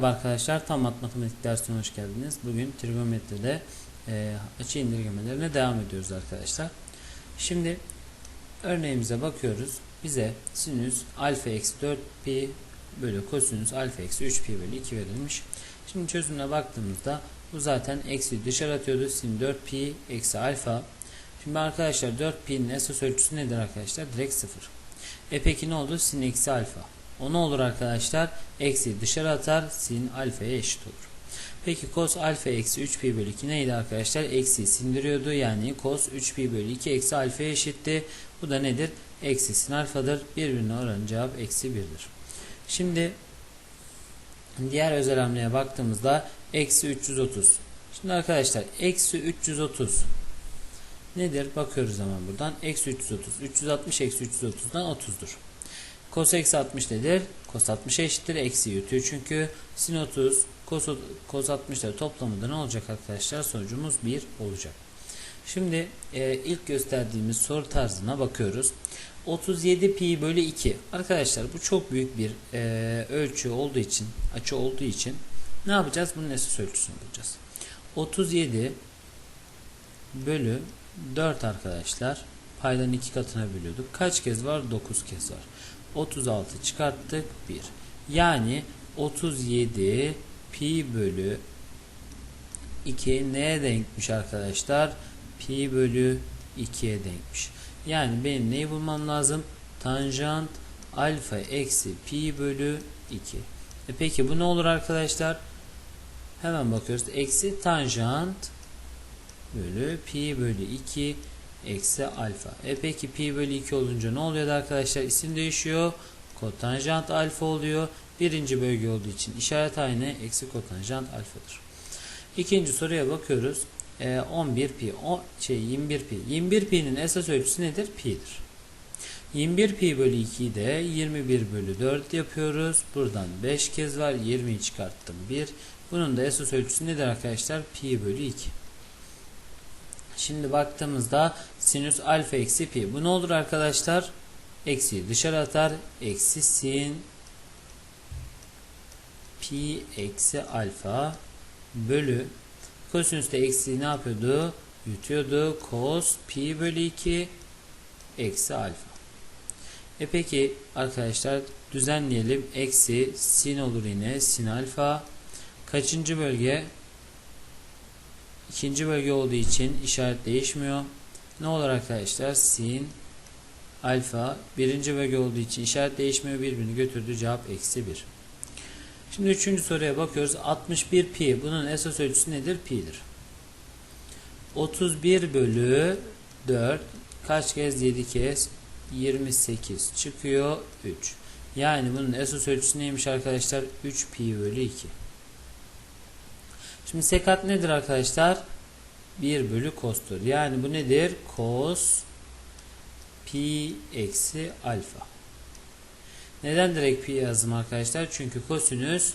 Merhaba Arkadaşlar tam matematik dersine hoş geldiniz. Bugün trigonometride e, açı indirgemelerine devam ediyoruz arkadaşlar. Şimdi örneğimize bakıyoruz. Bize sinüs alfa eksi 4 pi bölü kosinüs alfa eksi 3 pi bölü 2 verilmiş. Şimdi çözümüne baktığımızda bu zaten eksi dışarı atıyordu. Sin 4 pi eksi alfa. Şimdi arkadaşlar 4 pi'nin esas ölçüsü nedir arkadaşlar? Direkt 0. E peki ne oldu? Sin eksi alfa. O ne olur arkadaşlar? Eksi dışarı atar. Sin alfaya eşit olur. Peki cos alfa eksi 3 pi bölü 2 neydi arkadaşlar? Eksi sindiriyordu. Yani cos 3 pi bölü 2 eksi alfaya eşitti. Bu da nedir? Eksi sin alfadır. Birbirine oranı cevap eksi 1'dir. Şimdi diğer özel hamleye baktığımızda eksi 330. Şimdi arkadaşlar eksi 330 nedir? Bakıyoruz hemen buradan. Eksi 330. 360 eksi 330'dan 30'dur. Cos eksi 60 nedir? Cos 60 eşittir. Eksi yutuyor çünkü. Sin 30 cos, cos 60'ları toplamında ne olacak arkadaşlar? Sonucumuz 1 olacak. Şimdi e, ilk gösterdiğimiz soru tarzına bakıyoruz. 37 pi bölü 2. Arkadaşlar bu çok büyük bir e, ölçü olduğu için, açı olduğu için ne yapacağız? Bunun esas ölçüsünü bulacağız. 37 bölü 4 arkadaşlar. Paydan iki katına bölüyorduk. Kaç kez var? 9 kez var. 36 çıkarttık 1. Yani 37 pi bölü 2 neye denkmiş arkadaşlar? Pi bölü 2'ye denkmiş. Yani benim neyi bulmam lazım? Tanjant alfa eksi pi bölü 2. E peki bu ne olur arkadaşlar? Hemen bakıyoruz. Eksi tanjant bölü pi bölü 2 eksi alfa. E peki pi bölü 2 olunca ne oluyor arkadaşlar? İsim değişiyor. Kotanjant alfa oluyor. Birinci bölge olduğu için işaret aynı. Eksi kotanjant alfadır. İkinci soruya bakıyoruz. E, 11 pi. O, şey 21 pi. 21 pi'nin esas ölçüsü nedir? Pi'dir. 21 pi bölü 2'yi de 21 bölü 4 yapıyoruz. Buradan 5 kez var. 20'yi çıkarttım 1. Bunun da esas ölçüsü nedir arkadaşlar? Pi bölü 2. Şimdi baktığımızda sinüs alfa eksi pi. Bu ne olur arkadaşlar? Eksi dışarı atar. Eksi sin pi eksi alfa bölü kosinüs de eksi ne yapıyordu? Yutuyordu. Cos pi bölü 2 eksi alfa. E peki arkadaşlar düzenleyelim. Eksi sin olur yine. Sin alfa. Kaçıncı bölge? İkinci bölge olduğu için işaret değişmiyor. Ne olur arkadaşlar? Sin alfa. Birinci bölge olduğu için işaret değişmiyor. Birbirini götürdü. Cevap eksi 1. Şimdi üçüncü soruya bakıyoruz. 61 pi. Bunun esas ölçüsü nedir? Pi'dir. 31 bölü 4 kaç kez? 7 kez. 28 çıkıyor. 3. Yani bunun esas ölçüsü neymiş arkadaşlar? 3 pi bölü 2. Şimdi sekat nedir arkadaşlar? 1 bölü kostur. Yani bu nedir? Kos pi eksi alfa. Neden direkt pi yazdım arkadaşlar? Çünkü kosinüs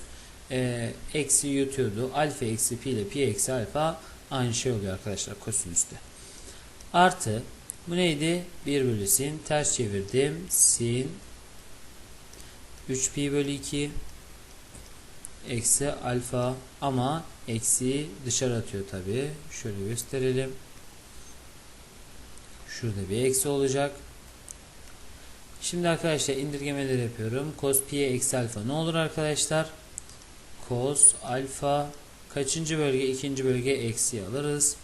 e, eksi yutuyordu. Alfa eksi pi ile pi eksi alfa aynı şey oluyor arkadaşlar kosinüste. Artı bu neydi? 1 bölü sin. Ters çevirdim. Sin 3 pi bölü 2 eksi alfa ama eksi dışarı atıyor tabi. Şöyle gösterelim. Şurada bir eksi olacak. Şimdi arkadaşlar indirgemeleri yapıyorum. Cos pi eksi alfa ne olur arkadaşlar? Cos alfa kaçıncı bölge? ikinci bölge eksi alırız.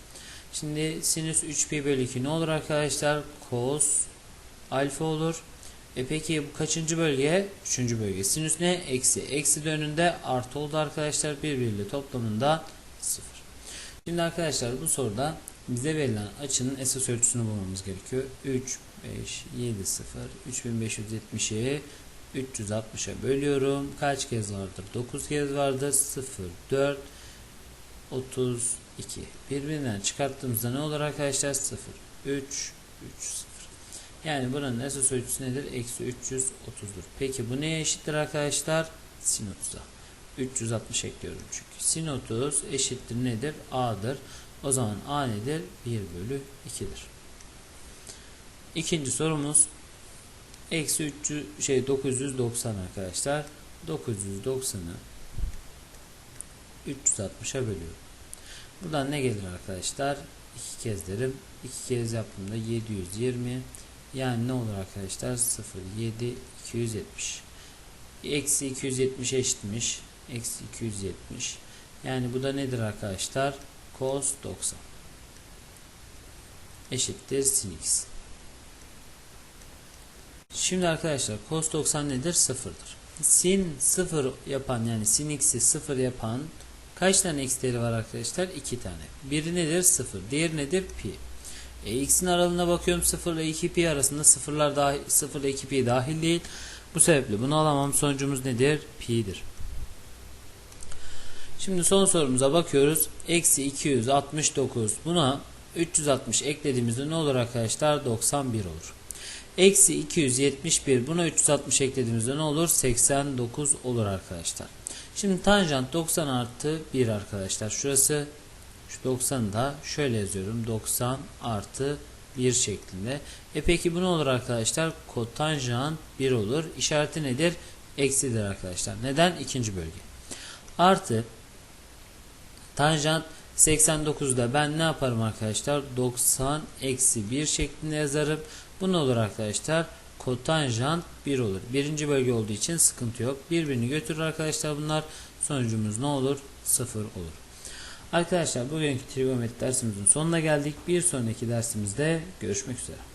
Şimdi sinüs 3 pi bölü 2 ne olur arkadaşlar? Cos alfa olur. E peki bu kaçıncı bölge? Üçüncü bölge. Sinüs ne? Eksi. Eksi de önünde artı oldu arkadaşlar. Birbiriyle toplamında 0. Şimdi arkadaşlar bu soruda bize verilen açının esas ölçüsünü bulmamız gerekiyor. 3, 5, 7, 0, 3570'i 360'a bölüyorum. Kaç kez vardır? 9 kez vardır. 0, 4, 32. Birbirinden çıkarttığımızda ne olur arkadaşlar? 0, 3, 3, 0. Yani buranın esas ölçüsü nedir? Eksi 330'dur. Peki bu neye eşittir arkadaşlar? Sin 30'a. 360 ekliyorum çünkü. Sin 30 eşittir nedir? A'dır. O zaman A nedir? 1 bölü 2'dir. İkinci sorumuz eksi 300 şey 990 arkadaşlar. 990'ı 360'a bölüyorum. Buradan ne gelir arkadaşlar? 2 kez derim. 2 kez yaptığımda 720 yani ne olur arkadaşlar? 0, 7, 270. Eksi 270 eşitmiş. Eksi 270. Yani bu da nedir arkadaşlar? Cos 90. Eşittir sin x. Şimdi arkadaşlar cos 90 nedir? Sıfırdır. Sin 0 yapan yani sin x'i 0 yapan kaç tane x değeri var arkadaşlar? 2 tane. Biri nedir? 0. Diğeri nedir? Pi. E, x'in aralığına bakıyorum 0 ile 2 pi arasında sıfırlar dahil, 0 ile 2 pi dahil değil. Bu sebeple bunu alamam. Sonucumuz nedir? Pi'dir. Şimdi son sorumuza bakıyoruz. Eksi 269 buna 360 eklediğimizde ne olur arkadaşlar? 91 olur. Eksi 271 buna 360 eklediğimizde ne olur? 89 olur arkadaşlar. Şimdi tanjant 90 artı 1 arkadaşlar. Şurası şu 90'ı da şöyle yazıyorum. 90 artı 1 şeklinde. E peki bu ne olur arkadaşlar? Kotanjant 1 olur. İşareti nedir? Eksidir arkadaşlar. Neden? İkinci bölge. Artı tanjant 89'da ben ne yaparım arkadaşlar? 90 eksi 1 şeklinde yazarım. Bu ne olur arkadaşlar? Kotanjant 1 olur. Birinci bölge olduğu için sıkıntı yok. Birbirini götürür arkadaşlar bunlar. Sonucumuz ne olur? 0 olur. Arkadaşlar bugünkü trigonometri dersimizin sonuna geldik. Bir sonraki dersimizde görüşmek üzere.